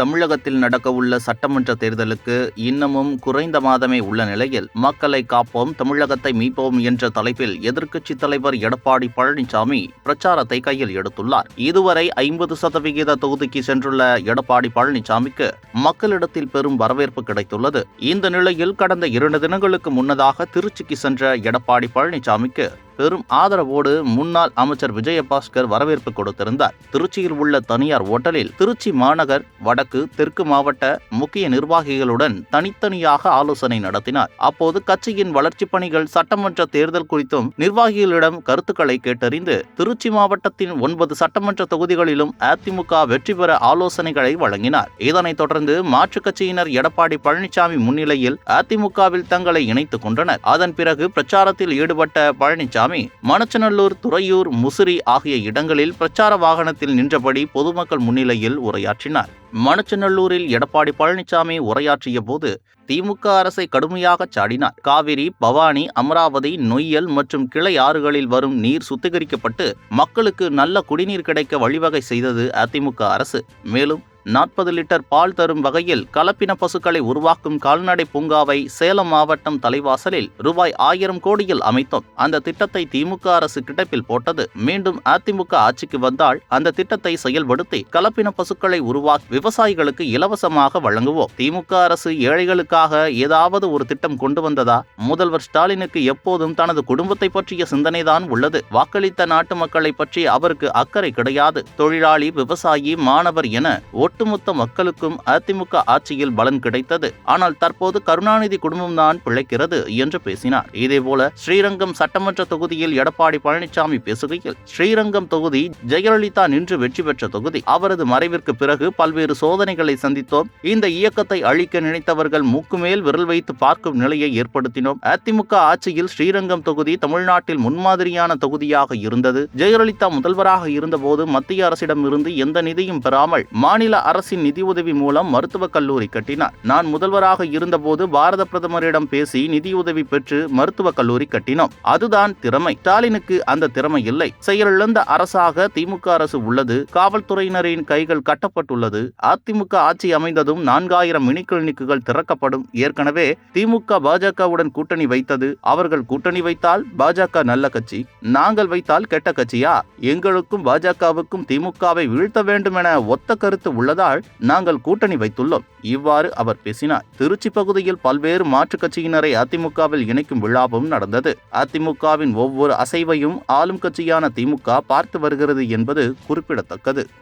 தமிழகத்தில் நடக்கவுள்ள சட்டமன்ற தேர்தலுக்கு இன்னமும் குறைந்த மாதமே உள்ள நிலையில் மக்களை காப்போம் தமிழகத்தை மீட்போம் என்ற தலைப்பில் எதிர்க்கட்சித் தலைவர் எடப்பாடி பழனிசாமி பிரச்சாரத்தை கையில் எடுத்துள்ளார். இதுவரை ஐம்பது சதவிகித தொகுதிக்கு சென்றுள்ள எடப்பாடி பழனிசாமிக்கு மக்களிடத்தில் பெரும் வரவேற்பு கிடைத்துள்ளது. இந்த நிலையில் கடந்த இரண்டு தினங்களுக்கு முன்னதாக திருச்சிக்கு சென்ற எடப்பாடி பழனிசாமிக்கு பெரும் ஆதரவோடு முன்னாள் அமைச்சர் விஜயபாஸ்கர் வரவேற்பு கொடுத்திருந்தார். திருச்சியில் உள்ள தனியார் ஓட்டலில் திருச்சி மாநகர் வடக்கு தெற்கு மாவட்ட முக்கிய நிர்வாகிகளுடன் தனித்தனியாக ஆலோசனை நடத்தினார். அப்போது கட்சியின் வளர்ச்சிப் பணிகள் சட்டமன்ற தேர்தல் குறித்தும் நிர்வாகிகளிடம் கருத்துக்களை கேட்டறிந்து திருச்சி மாவட்டத்தின் ஒன்பது சட்டமன்ற தொகுதிகளிலும் அதிமுக வெற்றி பெற ஆலோசனைகளை வழங்கினார். இதனைத் தொடர்ந்து மாற்றுக் கட்சியினர் எடப்பாடி பழனிசாமி முன்னிலையில் அதிமுகவில் தங்களை இணைத்துக் கொண்டனர். அதன் பிறகு பிரச்சாரத்தில் ஈடுபட்ட பழனிசாமி மணச்சநல்லூர் துறையூர் முசிறி ஆகிய இடங்களில் பிரச்சார வாகனத்தில் நின்றபடி பொதுமக்கள் முன்னிலையில் உரையாற்றினார். மணச்சநல்லூரில் எடப்பாடி பழனிசாமி உரையாற்றிய போது திமுக அரசை கடுமையாக சாடினார். காவிரி பவானி அமராவதி நொய்யல் மற்றும் கிளை ஆறுகளில் வரும் நீர் சுத்திகரிக்கப்பட்டு மக்களுக்கு நல்ல குடிநீர் கிடைக்க வழிவகை செய்தது அதிமுக அரசு. மேலும் நாற்பது லிட்டர் பால் தரும் வகையில் கலப்பின பசுக்களை உருவாக்கும் கால்நடை பூங்காவை சேலம் மாவட்டம் தலைவாசலில் ரூபாய் ஆயிரம் கோடியில் அமைத்தோம். அந்த திட்டத்தை திமுக அரசு கிடப்பில் போட்டது. மீண்டும் அதிமுக ஆட்சிக்கு வந்தால் அந்த திட்டத்தை செயல்படுத்தி கலப்பின பசுக்களை உருவாக்கி விவசாயிகளுக்கு இலவசமாக வழங்குவோம். திமுக அரசு ஏழைகளுக்காக ஏதாவது ஒரு திட்டம் கொண்டு வந்ததா? முதல்வர் ஸ்டாலினுக்கு எப்போதும் தனது குடும்பத்தை பற்றிய சிந்தனைதான் உள்ளது. வாக்களித்த நாட்டு மக்களை பற்றி அவருக்கு அக்கறை கிடையாது. தொழிலாளி விவசாயி மாணவர் என ஒட்டுமொத்த மக்களுக்கும் அதிமுக ஆட்சியில் பலன் கிடைத்தது. ஆனால் தற்போது கருணாநிதி குடும்பம்தான் பிழைக்கிறது என்று பேசினார். இதேபோல ஸ்ரீரங்கம் சட்டமன்ற தொகுதியில் எடப்பாடி பழனிசாமி பேசுகையில் ஸ்ரீரங்கம் தொகுதி ஜெயலலிதா நின்று வெற்றி பெற்ற தொகுதி. அவரது மறைவிற்கு பிறகு பல்வேறு சோதனைகளை சந்தித்தோம். இந்த இயக்கத்தை அழிக்க நினைத்தவர்கள் மூக்குமேல் விரல் வைத்து பார்க்கும் நிலையை ஏற்படுத்தினோம். அதிமுக ஆட்சியில் ஸ்ரீரங்கம் தொகுதி தமிழ்நாட்டில் முன்மாதிரியான தொகுதியாக இருந்தது. ஜெயலலிதா முதல்வராக இருந்தபோது மத்திய அரசிடம் இருந்து எந்த நிதியும் பெறாமல் மாநில அரசின் நிதியுதவி மூலம் மருத்துவக் கல்லூரி கட்டினார். நான் முதல்வராக இருந்தபோது பாரத பிரதமரிடம் பேசி நிதியுதவி பெற்று மருத்துவக் கல்லூரி கட்டினோம். அதுதான் திறமை. ஸ்டாலினுக்கு அந்த திறமை இல்லை. செயலிழந்த அரசாக திமுக அரசு உள்ளது. காவல்துறையினரின் கைகள் கட்டப்பட்டுள்ளது. அதிமுக ஆட்சி அமைந்ததும் நான்காயிரம் மினி கிளினிக்குகள் திறக்கப்படும். ஏற்கனவே திமுக பாஜகவுடன் கூட்டணி வைத்தது. அவர்கள் கூட்டணி வைத்தால் பாஜக நல்ல கட்சி. நாங்கள் வைத்தால் கெட்ட கட்சியா? எங்களுக்கும் பாஜகவுக்கும் திமுகவை வீழ்த்த வேண்டும் என ஒத்த கருத்து உள்ளதால் நாங்கள் கூட்டணி வைத்துள்ளோம். இவ்வாறு அவர் பேசினார். திருச்சி பகுதியில் பல்வேறு மாற்றுக் கட்சியினரை அதிமுகவில் இணைக்கும் விழாவும் நடந்தது. அதிமுகவின் ஒவ்வொரு அசைவையும் ஆளும் கட்சியான திமுக பார்த்து வருகிறது என்பது குறிப்பிடத்தக்கது.